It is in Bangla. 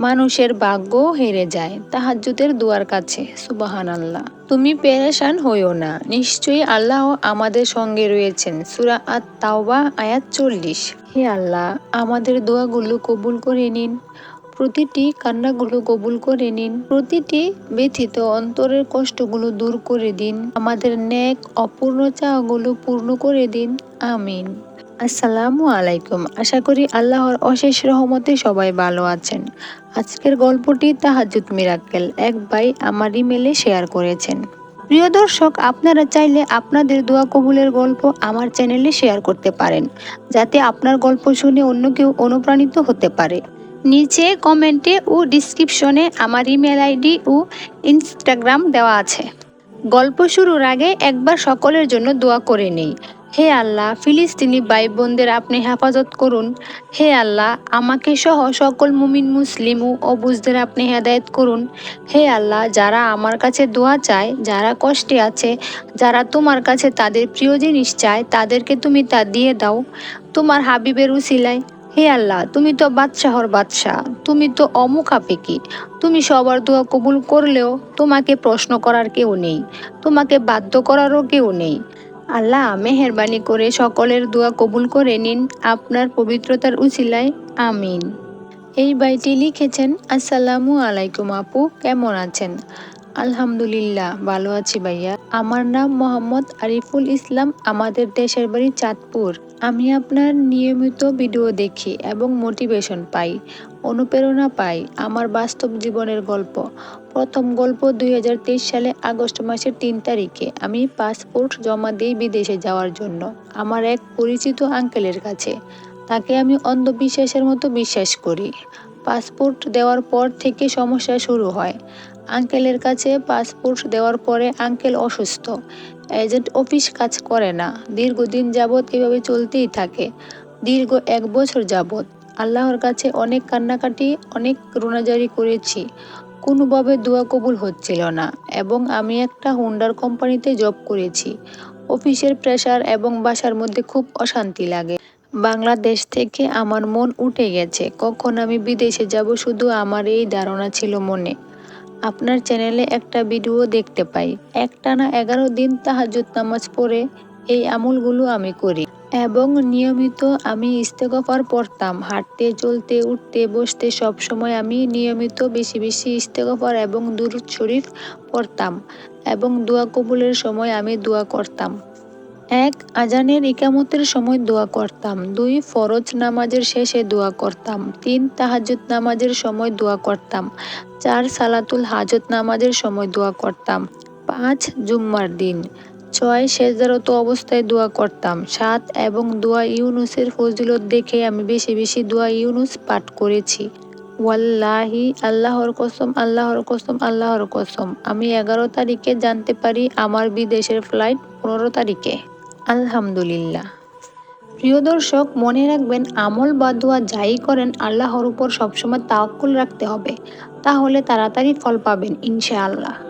মানুষের ভাগ্য হেরে যায়। তাহাজ্জুদের দুয়ার কাছে সুবাহান আল্লাহ তুমি পেরেশান হইও না। নিশ্চয়ই আল্লাহ আমাদের সঙ্গে রয়েছেন। সুরা আত তাওবা আয়াত চল্লিশ। হে আল্লাহ, আমাদের দোয়াগুলো কবুল করে নিন। প্রতিটি কান্নাগুলো কবুল করে নিন। প্রতিটি ব্যথিত অন্তরের কষ্টগুলো দূর করে দিন। আমাদের ন্যাক অপূর্ণ চাওয়াগুলো পূর্ণ করে দিন। আমিন। আসসালামু আলাইকুম। আশা করি আল্লাহর অশেষ রহমতে সবাই ভালো আছেন। আজকের গল্পটি তাহাজুদ মিরাক্কেল, এক ভাই আমার ইমেলে শেয়ার করেছেন। প্রিয় দর্শক, আপনারা চাইলে আপনাদের দোয়া কবুলের গল্প আমার চ্যানেলে শেয়ার করতে পারেন, যাতে আপনার গল্প শুনে অন্য কেউ অনুপ্রাণিত হতে পারে। নিচে কমেন্টে ও ডিসক্রিপশনে আমার ইমেল আইডি ও ইনস্টাগ্রাম দেওয়া আছে। গল্প শুরুর আগে একবার সকলের জন্য দোয়া করে নেই। হে আল্লাহ, ফিলিস্তিনি ভাই বোনদের আপনি হেফাজত করুন। হে আল্লাহ, আমাকে সহ সকল মুমিন, মুসলিম ও অবুজদের আপনি হেদায়ত করুন। হে আল্লাহ, যারা আমার কাছে দোয়া চায়, যারা কষ্টে আছে, যারা তোমার কাছে তাদের প্রিয় জিনিস চায়, তাদেরকে তুমি তা দিয়ে দাও। তোমার হাবিবের উসিলায় হে আল্লাহ, তুমি তো বাদশাহর বাদশাহ, তুমি তো অমুখাপেকি তুমি সবার দোয়া কবুল করলেও তোমাকে প্রশ্ন করার কেউ নেই, তোমাকে বাধ্য করারও কেউ নেই। আল্লাহ, মেহরবানি করে সকলের দোয়া কবুল করে নিন আপনার পবিত্রতার উচিলায়, আমিন। এই বাইটি লিখেছেন, আসসালামু আলাইকুম আপু, কেমন আছেন? আলহামদুলিল্লাহ, ভালো আছি ভাইয়া। আমার নাম মোহাম্মদ আরিফুল ইসলাম, আমাদের দেশের বাড়ি চাঁদপুর। আমি আপনার নিয়মিত ভিডিও দেখি এবং মোটিভেশন পাই, অনুপ্রেরণা পাই আমার বাস্তব জীবনের গল্প। প্রথম গল্প দুই হাজার তেইশ সালে আগস্ট মাসের তিন তারিখে আমি পাসপোর্ট জমা দিই বিদেশে যাওয়ার জন্য আমার এক পরিচিত আঙ্কেলের কাছে। তাকে আমি অন্ধবিশ্বাসের মতো বিশ্বাস করি। পাসপোর্ট দেওয়ার পর থেকে সমস্যা শুরু হয়। আঙ্কেলের কাছে পাসপোর্ট দেওয়ার পরে আঙ্কেল অসুস্থ। এজেন্ট অফিস কাজ করে না। দীর্ঘদিন যাবৎ এভাবে চলতেই থাকে। দীর্ঘ এক বছর যাবৎ। আল্লাহর কাছে অনেক কান্নাকাটি, অনেক রোনাজারি করেছি। কোনোভাবে দোয়া কবুল হচ্ছিল না এবং আমি একটা হুন্ডার কোম্পানিতে জব করেছি। অফিসের প্রেশার এবং বাসার মধ্যে খুব অশান্তি লাগে। বাংলাদেশ থেকে আমার মন উঠে গেছে, কখন আমি বিদেশে যাব শুধু আমার এই ধারণা ছিল মনে। আপনার চ্যানেলে একটা ভিডিও দেখতে পাই। একটানা এগারো দিন তাহাজুদ নামাজ পড়ে এই আমলগুলো আমি করি এবং নিয়মিত আমি ইস্তেগফার পড়তাম। হাঁটতে, চলতে, উঠতে, বসতে সব সময় আমি নিয়মিত বেশি বেশি ইস্তেগফার এবং দুরুদ শরীফ পড়তাম এবং দোয়া কবুলের সময় আমি দোয়া করতাম। এক, আজানের ইকামতের সময় দোয়া করতাম। দুই, ফরজ নামাজের শেষে দোয়া করতাম। তিন তাহাজুদ নামাজের সময় দোয়া করতাম। চার, সালাতুল হাজত নামাজের সময় দোয়া করতাম। পাঁচ, জুম্মার দিন। ছয় শেষদারত অবস্থায় দোয়া করতাম। সাত এবং দোয়া ইউনুসের ফজিলত দেখে আমি বেশি বেশি দোয়া ইউনুস পাঠ করেছি। ওয়াল্লাহি, আল্লাহর কসম আল্লাহর কসম আল্লাহর কসম। আমি এগারো তারিখে জানতে পারি আমার বিদেশের ফ্লাইট পনেরো তারিখে। আলহামদুলিল্লাহ। প্রিয় দর্শক, মনে রাখবেন, আমল বা দোয়া যাই করেন, আল্লাহর উপর সবসময় তাওয়াক্কুল রাখতে হবে। তাহলে তাড়াতাড়ি ফল পাবেন, ইনশাআল্লাহ।